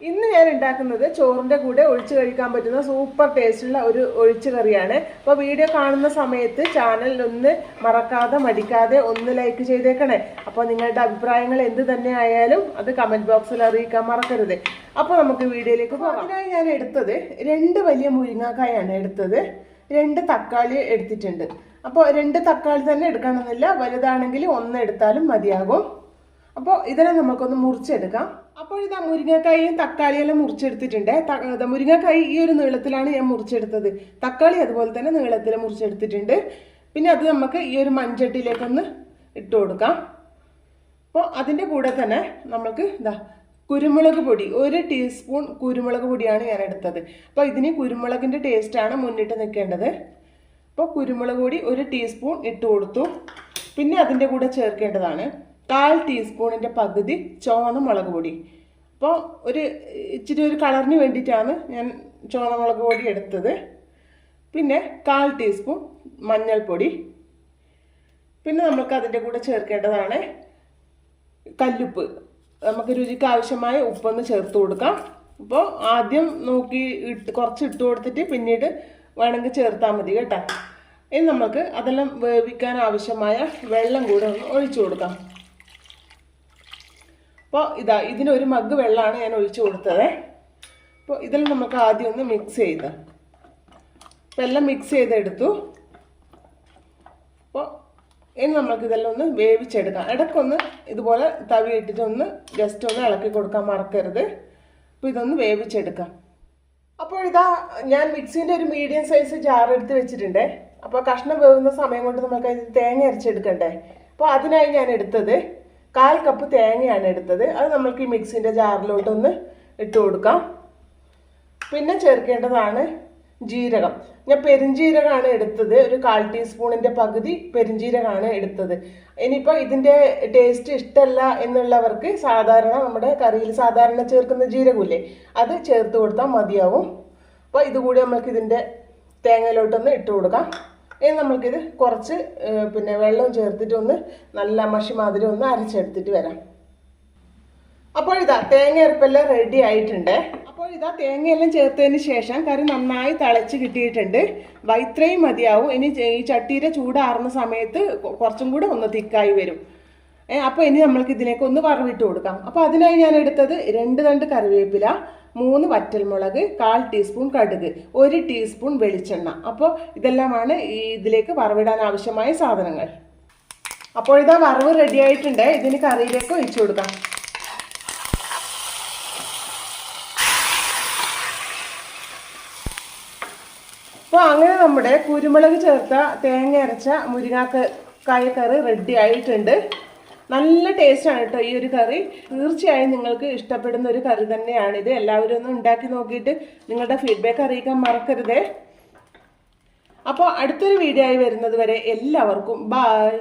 ഇന്ന് ഞാൻ ഉണ്ടാക്കുന്നത് ചോറിന്റെ കൂടെ ഒഴിച്ചു കഴിക്കാൻ പറ്റുന്ന സൂപ്പർ ടേസ്റ്റുള്ള ഒരു ഒഴിച്ചു കറിയാണ്. അപ്പോൾ വീഡിയോ കാണുന്ന സമയത്ത് ചാനൽ ഒന്ന് മറക്കാതെ മടിക്കാതെ ഒന്ന് ലൈക്ക് ചെയ്തേക്കണേ. അപ്പോൾ നിങ്ങളുടെ അഭിപ്രായങ്ങൾ എന്ത് തന്നെ ആയാലും അത് കമന്റ് ബോക്സിൽ അറിയിക്കാൻ മറക്കരുത്. അപ്പോൾ നമുക്ക് വീഡിയോയിലേക്ക് പോകാം. അതിനായി ഞാൻ എടുത്തത് രണ്ട് വലിയ മുരിങ്ങാക്കായാണ് എടുത്തത്. രണ്ട് തക്കാളി എടുത്തിട്ടുണ്ട്. അപ്പോൾ രണ്ട് തക്കാളി തന്നെ എടുക്കണമെന്നില്ല വലുതാണെങ്കിൽ ഒന്ന് എടുത്താലും മതിയാകും. അപ്പോൾ ഇതിനെ നമുക്കൊന്ന് മുറിച്ചെടുക്കാം. അപ്പോൾ ഇതാ മുരിങ്ങക്കായും തക്കാളിയെല്ലാം മുറിച്ചെടുത്തിട്ടുണ്ട്. മുരിങ്ങക്കായി ഈ ഒരു നീളത്തിലാണ് ഞാൻ മുറിച്ചെടുത്തത്. തക്കാളി അതുപോലെ തന്നെ നീളത്തിൽ മുറിച്ചെടുത്തിട്ടുണ്ട്. പിന്നെ അത് നമുക്ക് ഈ ഒരു മൺചട്ടിയിലേക്കൊന്ന് ഇട്ട് കൊടുക്കാം. അപ്പോൾ അതിന്റെ കൂടെ തന്നെ നമുക്ക് ഇതാ കുരുമുളക് പൊടി ഒരു ടീസ്പൂൺ കുരുമുളക് പൊടിയാണ് ഞാൻ എടുത്തത്. അപ്പോൾ ഇതിന് കുരുമുളകിന്റെ ടേസ്റ്റാണ് മുന്നിട്ട് നിൽക്കേണ്ടത്. അപ്പോൾ കുരുമുളക് പൊടി ഒരു ടീസ്പൂൺ ഇട്ട് കൊടുത്തു. പിന്നെ അതിന്റെ കൂടെ ചേർക്കേണ്ടതാണ്. കാൽ ടീസ്പൂണിന്റെ പകുതി ചുവന്ന മുളക് പൊടി. അപ്പോൾ ഒരു ഇച്ചിരി ഒരു കളറിന് വേണ്ടിയിട്ടാണ് ഞാൻ ചുവന്ന മുളക് പൊടി എടുത്തത്. പിന്നെ കാൽ ടീസ്പൂൺ മഞ്ഞൾപ്പൊടി. പിന്നെ നമുക്ക് അതിന്റെ കൂടെ ചേർക്കേണ്ടതാണ് കല്ലുപ്പ്. നമുക്ക് രുചിക്ക് ആവശ്യമായ ഉപ്പൊന്ന് ചേർത്ത് കൊടുക്കാം. അപ്പോൾ ആദ്യം നോക്കി ഇട്ട് കുറച്ച് ഇട്ട് കൊടുത്തിട്ട് പിന്നീട് വേണമെങ്കിൽ ചേർത്താൽ മതി കേട്ടോ. ഇനി നമുക്ക് അതെല്ലാം വേവിക്കാൻ ആവശ്യമായ വെള്ളം കൂടെ ഒന്ന് ഒഴിച്ചു കൊടുക്കാം. അപ്പോൾ ഇതാ ഇതിനൊരു മഗ് വെള്ളമാണ് ഞാൻ ഒഴിച്ചു കൊടുത്തത്. അപ്പോൾ ഇതിൽ നമുക്ക് ആദ്യം ഒന്ന് മിക്സ് ചെയ്ത്. അപ്പോൾ എല്ലാം മിക്സ് ചെയ്തെടുത്തു. അപ്പോൾ ഇനി നമുക്കിതെല്ലാം ഒന്ന് വേവിച്ചെടുക്കാം. ഇടയ്ക്കൊന്ന് ഇതുപോലെ തവി ഇട്ടിട്ട് ഒന്ന് ജസ്റ്റ് ഒന്ന് ഇളക്കി കൊടുക്കാൻ മറക്കരുത്. അപ്പോൾ ഇതൊന്ന് വേവിച്ചെടുക്കാം. അപ്പോൾ ഇതാ ഞാൻ മിക്സിന്റെ ഒരു മീഡിയം സൈസ് ജാർ വെച്ചിട്ടുണ്ട്. അപ്പോൾ കഷ്ണം വേവുന്ന സമയം കൊണ്ട് നമുക്ക് അതിന് തേങ്ങ അരച്ചെടുക്കണ്ടേ? അപ്പോൾ അതിനായി ഞാൻ എടുത്തത് കാൽ കപ്പ് തേങ്ങയാണ് എടുത്തത്. അത് നമുക്ക് ഈ മിക്സിന്റെ ജാറിലോട്ടൊന്ന് ഇട്ട് കൊടുക്കാം. പിന്നെ ചേർക്കേണ്ടതാണ് ജീരകം. ഞാൻ പെരുംജീരകമാണ് എടുത്തത്. ഒരു കാൽ ടീസ്പൂണിന്റെ പകുതി പെരുംജീരകമാണ് എടുത്തത്. ഇനിയിപ്പോൾ ഇതിന്റെ ടേസ്റ്റ് ഇഷ്ടമല്ല എന്നുള്ളവർക്ക് സാധാരണ നമ്മുടെ കറിയിൽ സാധാരണ ചേർക്കുന്ന ജീരകമില്ലേ അത് ചേർത്ത് കൊടുത്താൽ മതിയാവും. അപ്പോൾ ഇതുകൂടി നമ്മൾക്ക് ഇതിന്റെ തേങ്ങയിലോട്ടൊന്ന് ഇട്ട് കൊടുക്കാം. ഇനി നമുക്കിത് കുറച്ച് പിന്നെ വെള്ളം ചേർത്തിട്ട് ഒന്ന് നല്ല മഷി മാതിരി ഒന്ന് അരച്ചെടുത്തിട്ട് വരാം. അപ്പോൾ ഇതാ തേങ്ങ അരപ്പെല്ലാം റെഡി ആയിട്ടുണ്ട്. അപ്പോൾ ഇതാ തേങ്ങയെല്ലാം ചേർത്തതിന് ശേഷം കറി നന്നായി തിളച്ച് കിട്ടിയിട്ടുണ്ട്. വൈത്രയും മതിയാവും. ഇനി ഈ ചട്ടിയുടെ ചൂടാറുന്ന സമയത്ത് കുറച്ചും കൂടെ ഒന്ന് തിക്കായി വരും. അപ്പോൾ ഇനി നമ്മൾക്ക് ഇതിലേക്ക് ഒന്ന് വറവിട്ട് കൊടുക്കാം. അപ്പോൾ അതിനായി ഞാൻ എടുത്തത് രണ്ട് രണ്ട് കറിവേപ്പില മൂന്ന് വറ്റൽമുളക് കാൽ ടീസ്പൂൺ കടുക് ഒരു ടീസ്പൂൺ വെളിച്ചെണ്ണ. അപ്പോൾ ഇതെല്ലാമാണ് ഈ ഇതിലേക്ക് വറവിടാൻ ആവശ്യമായ സാധനങ്ങൾ. അപ്പോൾ ഇതാ വറവ് റെഡി ആയിട്ടുണ്ട്. ഇതിന് കറിയിലേക്ക് ഒഴിച്ചു കൊടുക്കാം. അപ്പോൾ അങ്ങനെ നമ്മുടെ കുരുമുളക് ചേർത്ത തേങ്ങ അരച്ച മുരിങ്ങാക്ക കായക്കറി റെഡി ആയിട്ടുണ്ട്. നല്ല ടേസ്റ്റാണ് കേട്ടോ ഈ ഒരു കറി. തീർച്ചയായും നിങ്ങൾക്ക് ഇഷ്ടപ്പെടുന്ന ഒരു കറി തന്നെയാണ് ഇത് എല്ലാവരും ഒന്ന് ഉണ്ടാക്കി നോക്കിയിട്ട് നിങ്ങളുടെ ഫീഡ്ബാക്ക് അറിയിക്കാൻ മറക്കരുതേ. അപ്പോൾ അടുത്തൊരു വീഡിയോ ആയി വരുന്നത് വരെ എല്ലാവർക്കും ബായ്